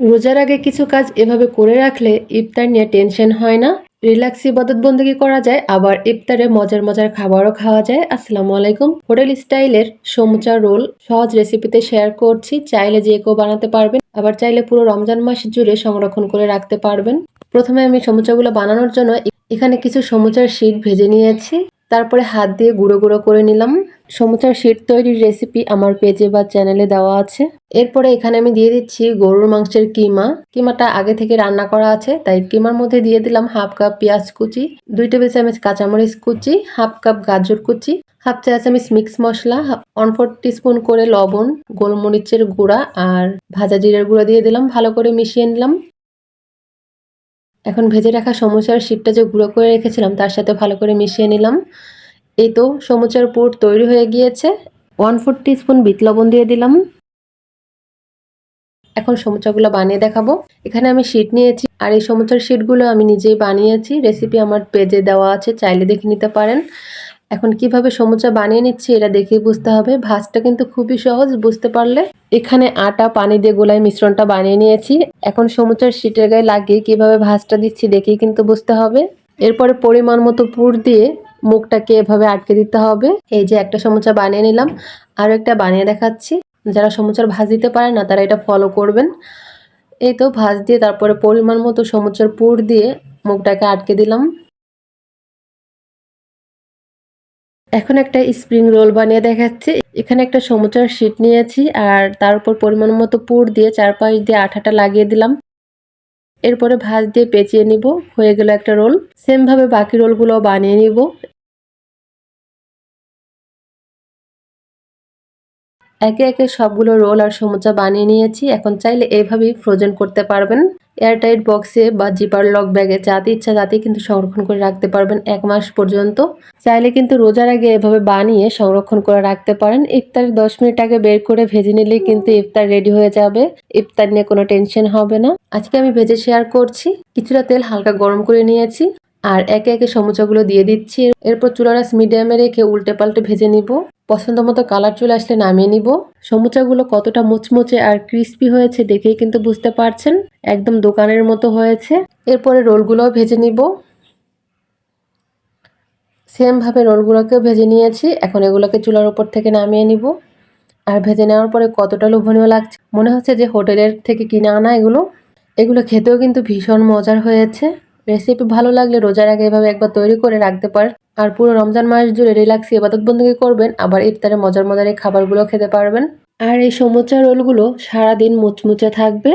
রোজার আগে কিছু কাজ এভাবে করে রাখলে ইফতার নিয়ে টেনশন হয় না। রিল্যাক্স ইবাদত বন্দী করা যায়, আবার ইফতারে মজার মজার খাবারও খাওয়া যায়। আসসালামু আলাইকুম। হোটেল স্টাইলের সমুচা রোল সহজ রেসিপিতে শেয়ার করছি। চাইলে যে কেউ বানাতে পারবেন, আবার চাইলে পুরো রমজান মাস জুড়ে সংরক্ষণ করে রাখতে পারবেন। প্রথমে আমি সমুচাগুলো বানানোর জন্য এখানে কিছু সমুচার শীট ভেজে নিয়েছি। তারপরে হাত দিয়ে গুঁড়ো গুঁড়ো করে নিলাম। সমুচার শীট তৈরির রেসিপি আমার পেজে বা চ্যানেলে দেওয়া আছে। এরপরে এখানে আমি দিয়ে দিচ্ছি গরুর মাংসের কিমা। কিমাটা আগে থেকে রান্না করা আছে, তাই কিমার মধ্যে দিয়ে দিলাম হাফ কাপ পেঁয়াজ কুচি, দুই টেবিল চামচ কাঁচামরিচ কুচি, হাফ কাপ গাজর কুচি, হাফ চা চামচ মিক্স মশলা ওয়ান ফোর স্পুন করে লবণ, গোলমরিচের গুঁড়া আর ভাজা জিরের গুঁড়া দিয়ে দিলাম। ভালো করে মিশিয়ে নিলাম। এখন ভেজে রাখা সমুচার শীতটা যে গুঁড়ো করে রেখেছিলাম, তার সাথে ভালো করে মিশিয়ে নিলাম। এই তো সমুচার পুর তৈরি হয়ে গিয়েছে। ওয়ান ফোর স্পুন বিট লবণ দিয়ে দিলাম। এখন সমুচাগুলো বানিয়ে দেখাবো। এখানে আমি শীট নিয়েছি। আর এই সমুচার শীটগুলো আমি নিজেই বানিয়েছি। রেসিপি আমার পেজে দেওয়া আছে, চাইলে দেখে নিতে পারেন। এখন কীভাবে সমুচা বানিয়ে নিচ্ছি এটা দেখেই বুঝতে হবে। ভাজটা কিন্তু খুবই সহজ, বুঝতে পারলে। এখানে আটা, পানি দিয়ে গোলায় মিশ্রণটা বানিয়ে নিয়েছি। এখন সমুচার শীটের গায়ে লাগিয়ে কীভাবে ভাজটা দিচ্ছি দেখেই কিন্তু বুঝতে হবে। এরপরে পরিমাণ মতো পুর দিয়ে মুখটাকে এভাবে আটকে দিতে হবে। এই যে একটা সমুচা বানিয়ে নিলাম। আরও একটা বানিয়ে দেখাচ্ছি। যারা সমুচার ভাজ দিতে পারে না, তারা এটা ফলো করবেন। এই তো ভাজ দিয়ে তারপরে পরিমাণ মতো সমুচার পুর দিয়ে মুখটাকে আটকে দিলাম। এখন একটা স্প্রিং রোল বানিয়ে দেখাচ্ছি। এখানে একটা সমুচার শীট নিয়েছি আর তার উপর পরিমাণ মতো পুর দিয়ে চারপাশ দিয়ে আঠাটা লাগিয়ে দিলাম। এরপরে ভাজ দিয়ে পেঁচিয়ে নিব। হয়ে গেল একটা রোল সেমভাবে বাকি রোলগুলো বানিয়ে নিব। একে একে সবগুলো রোল আর সমুচা বানিয়ে নিয়েছি। এখন চাইলে এইভাবেই ফ্রোজেন করতে পারবেন। এয়ারটাইট বক্সে বা জিপার লক ব্যাগে যাতে ইচ্ছা তাতে কিন্তু সংরক্ষণ করে রাখতে পারবেন এক মাস পর্যন্ত। চাইলে কিন্তু রোজার আগে এভাবে বানিয়ে সংরক্ষণ করে রাখতে পারেন। ইফতারের দশ মিনিট আগে বের করে ভেজে নিলে কিন্তু ইফতার রেডি হয়ে যাবে। ইফতার নিয়ে কোনো টেনশন হবে না। আজকে আমি ভেজে শেয়ার করছি। কিছুটা তেল হালকা গরম করে নিয়েছি। আর একে একে সমুচাগুলো দিয়ে দিচ্ছি। এরপর চুলারাস মিডিয়ামে রেখে উল্টে পাল্টে ভেজে নিব। পছন্দ মতো কালার চলে আসলে নামিয়ে নিব। সমুচাগুলো কতটা মুচমুচে আর ক্রিস্পি হয়েছে দেখেই কিন্তু বুঝতে পারছেন। একদম দোকানের মতো হয়েছে। এরপরে রোলগুলোও ভেজে নিব। সেমভাবে রোলগুলোকেও ভেজে নিয়েছি। এখন এগুলোকে চুলার উপর থেকে নামিয়ে নিব। আর ভেজে নেওয়ার পরে কতটা লোভনীয় লাগছে। মনে হচ্ছে যে হোটেলের থেকে কিনে আনা এগুলো। এগুলো খেতেও কিন্তু ভীষণ মজার হয়েছে। রেসিপি ভালো লাগলে রোজার আগে এভাবে একবার তৈরি করে রাখতে পারেন আর পুরো রমজান মাস জুড়ে রিল্যাক্স ইবাদত বন্দী করবেন, আবার ইফতারে মজার মজার এই খাবারগুলো খেতে পারবেন। আর এই সমুচা রোলগুলো সারাদিন মুচমুচে থাকবে।